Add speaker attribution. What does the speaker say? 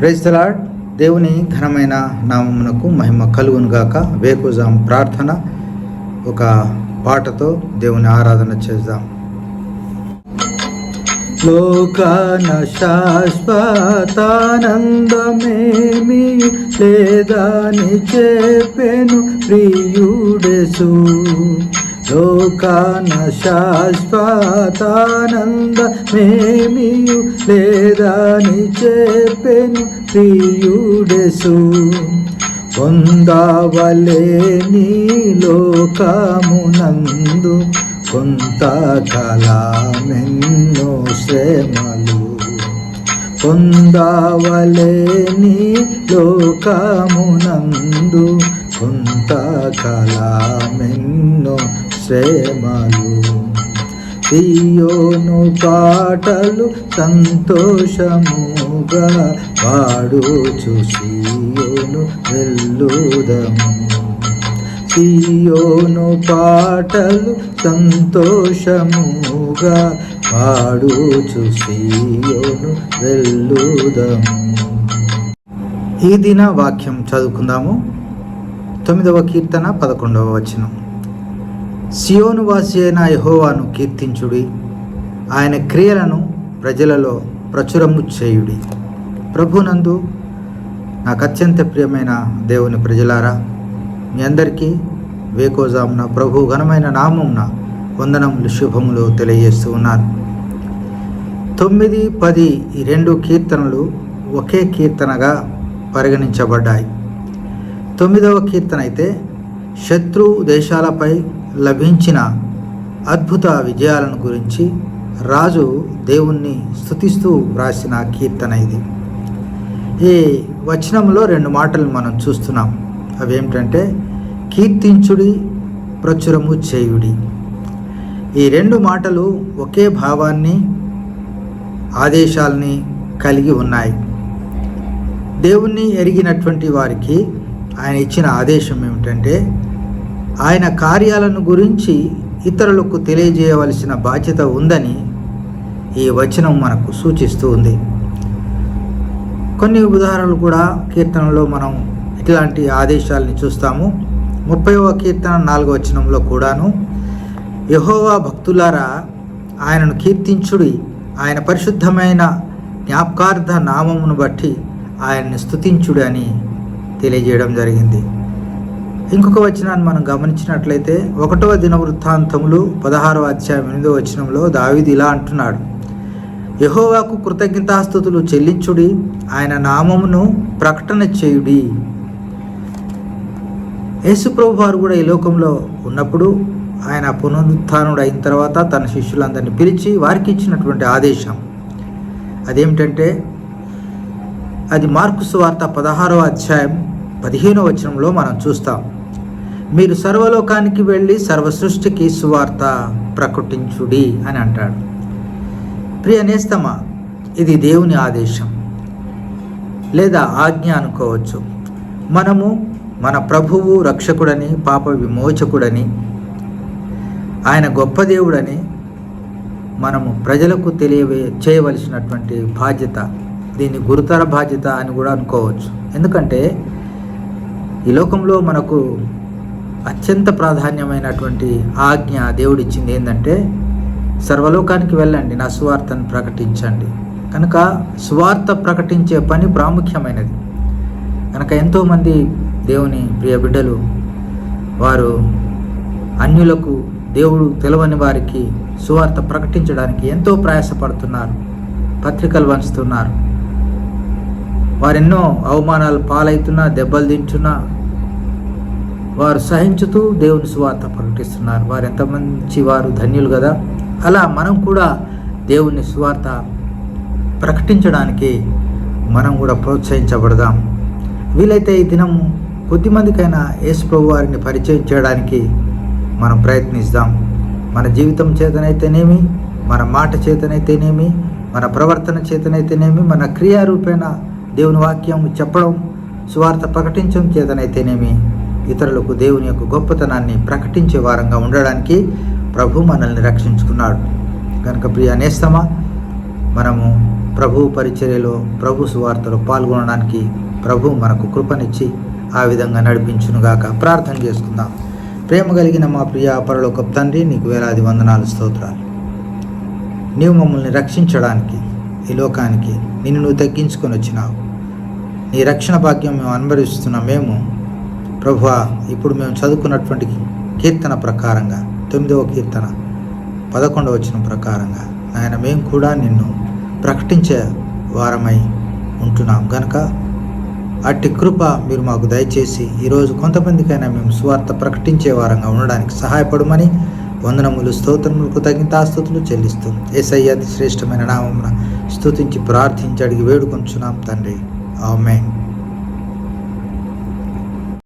Speaker 1: Praise the Lord దేవుని ఘనమైన నామమునకు మహిమ కలుగును గాక. వేకుజాం ప్రార్థన ఒక పాటతో దేవుని ఆరాధన చేద్దాం. లోకాన శాశ్వతానందమేమి లేదని చెప్పెను ప్రియుడెసు. లోకాన శాశ్వతానందమేమి లేదని చెప్పెను ప్రియుడెసు. పొందవలే నీ లోకమునందు కొంతకాలమెన్నో శ్రమలు. పొందవలే నీ లోకమునందు కొంతకాలమెన్నో శ్రమలు సియోను పాటలు సంతోషముగా పాడుచు చూసియోను వెళ్ళుదము. తీయోను పాటలు సంతోషముగా వాడు చూసియోను వెళ్ళుదము. ఈ దిన వాక్యం చదువుకుందాము. తొమ్మిదవ కీర్తన పదకొండవ వచనం. సియోను వాసి అయిన యహోవాను కీర్తించుడి. ఆయన క్రియలను ప్రజలలో ప్రచురము చేయుడి. ప్రభునందు నాకు అత్యంత ప్రియమైన దేవుని ప్రజలారా మీ అందరికీ వేకోజామున ప్రభు ఘనమైన నామంన వందనములు శుభములు తెలియజేస్తూ ఉన్నారు తొమ్మిది పది ఈ రెండు కీర్తనలు ఒకే కీర్తనగా పరిగణించబడ్డాయి. తొమ్మిదవ కీర్తన అయితే శత్రు దేశాలపై లభించిన అద్భుత విజయాలను గురించి రాజు దేవుణ్ణి స్థుతిస్తూ వ్రాసిన కీర్తన ఇది. ఈ వచనంలో రెండు మాటలు మనం చూస్తున్నాం. అవేమిటంటే కీర్తించుడి ప్రచురము చేయుడి. ఈ రెండు మాటలు ఒకే భావాన్ని ఆదేశాల్ని కలిగి ఉన్నాయి. దేవుణ్ణి ఎరిగినటువంటి వారికి ఆయన ఇచ్చిన ఆదేశం ఏమిటంటే ఆయన కార్యాలను గురించి ఇతరులకు తెలియజేయవలసిన బాధ్యత ఉందని ఈ వచనం మనకు సూచిస్తూ ఉంది. కొన్ని ఉదాహరణలు కూడా కీర్తనలో మనం ఇట్లాంటి ఆదేశాలని చూస్తాము. ముప్పైవ కీర్తన నాలుగవ వచనంలో కూడాను యహోవా భక్తులారా ఆయనను కీర్తించుడి ఆయన పరిశుద్ధమైన జ్ఞాపకార్థ నామమును బట్టి ఆయన్ని స్థుతించుడు అని తెలియజేయడం జరిగింది. ఇంకొక వచనాన్ని మనం గమనించినట్లయితే ఒకటవ దిన వృత్తాంతములు పదహారవ అధ్యాయం ఎనిమిదవ వచనంలో దావిది ఇలా అంటున్నాడు. యహోవాకు కృతజ్ఞతాస్థుతులు చెల్లించుడి ఆయన నామమును ప్రకటన చేయుడి. యేసుప్రభు వారు కూడా ఈ లోకంలో ఉన్నప్పుడు ఆయన పునరుత్థానుడు అయిన తర్వాత తన శిష్యులందరినీ పిలిచి వారికి ఇచ్చినటువంటి ఆదేశం. అదేమిటంటే అది మార్కు సువార్త పదహారవ అధ్యాయం పదిహేనవ వచనంలో మనం చూస్తాం. మీరు సర్వలోకానికి వెళ్ళి సర్వ సృష్టికి సువార్త ప్రకటించుడి అని అంటాడు. ప్రియ నేస్తమ ఇది దేవుని ఆదేశం. లేదా ఆజ్ఞ అనుకోవచ్చు. మనము మన ప్రభువు రక్షకుడని పాప విమోచకుడని ఆయన గొప్ప దేవుడని మనము ప్రజలకు తెలియవే చేయవలసినటువంటి బాధ్యత దీన్ని గురుతర బాధ్యత అని కూడా అనుకోవచ్చు. ఎందుకంటే ఈ లోకంలో మనకు అత్యంత ప్రాధాన్యమైనటువంటి ఆజ్ఞ దేవుడిచ్చింది ఏంటంటే సర్వలోకానికి వెళ్ళండి నా సువార్తను ప్రకటించండి. కనుక సువార్త ప్రకటించే పని ప్రాముఖ్యమైనది. కనుక ఎంతోమంది దేవుని ప్రియ బిడ్డలు వారు అన్యులకు దేవుడు తెలవని వారికి సువార్త ప్రకటించడానికి ఎంతో ప్రయాసపడుతున్నారు పత్రికలు వంచుతున్నారు. వారెన్నో అవమానాలు పాలవుతున్నా దెబ్బలు తింటున్నా వారు సహించుతూ దేవుని సువార్త ప్రకటిస్తున్నారు వారు ఎంత మంచి వారు ధన్యులు కదా? అలా మనం కూడా దేవుని సువార్త ప్రకటించడానికి మనం కూడా ప్రోత్సహించబడదాం. వీలైతే ఈ దినము కొద్దిమందికైనా యేసు ప్రభు వారిని పరిచయం చేయడానికి మనం ప్రయత్నిస్తాం. మన జీవితం చేతనైతేనేమి మన మాట చేతనైతేనేమి మన ప్రవర్తన చేతనైతేనేమి మన క్రియారూపేణ దేవుని వాక్యం చెప్పడం సువార్త ప్రకటించడం చేతనైతేనేమి ఇతరులకు దేవుని యొక్క గొప్పతనాన్ని ప్రకటించే వారంగా ఉండడానికి ప్రభు మనల్ని రక్షించుకున్నాడు. కనుక ప్రియ నేస్తమా మనము ప్రభు పరిచర్యలో ప్రభు సువార్తలో పాల్గొనడానికి ప్రభు మనకు కృపనిచ్చి ఆ విధంగా నడిపించునుగాక ప్రార్థన చేసుకుందాం. ప్రేమ కలిగిన మా ప్రియ పరలోక తండ్రి నీకు వేలాది వందనాలు స్తోత్రాలు. నీవు మమ్మల్ని రక్షించడానికి ఈ లోకానికి నిన్ను నువ్వు తగ్గించుకొని వచ్చినావు. నీ రక్షణ భాగ్యం మేము అనుభవిస్తున్న. మేము ప్రభు ఇప్పుడు మేము చదువుకున్నటువంటి కీర్తన ప్రకారంగా తొమ్మిదవ కీర్తన పదకొండవ వచ్చిన ప్రకారంగా ఆయన మేము కూడా నిన్ను ప్రకటించే వారమై ఉంటున్నాం. కనుక అట్టి కృప మీరు మాకు దయచేసి ఈరోజు కొంతమందికైనా మేము సువార్త ప్రకటించే వారంగా ఉండడానికి సహాయపడమని వందనములు స్తోత్రములకు తగిన ఆస్తుతులు చెల్లిస్తుంది ఏసయ్య అతి శ్రేష్టమైన నామమున స్తుతించి ప్రార్థించి అడిగి వేడుకొంచున్నాం తండ్రి. ఆమెన్.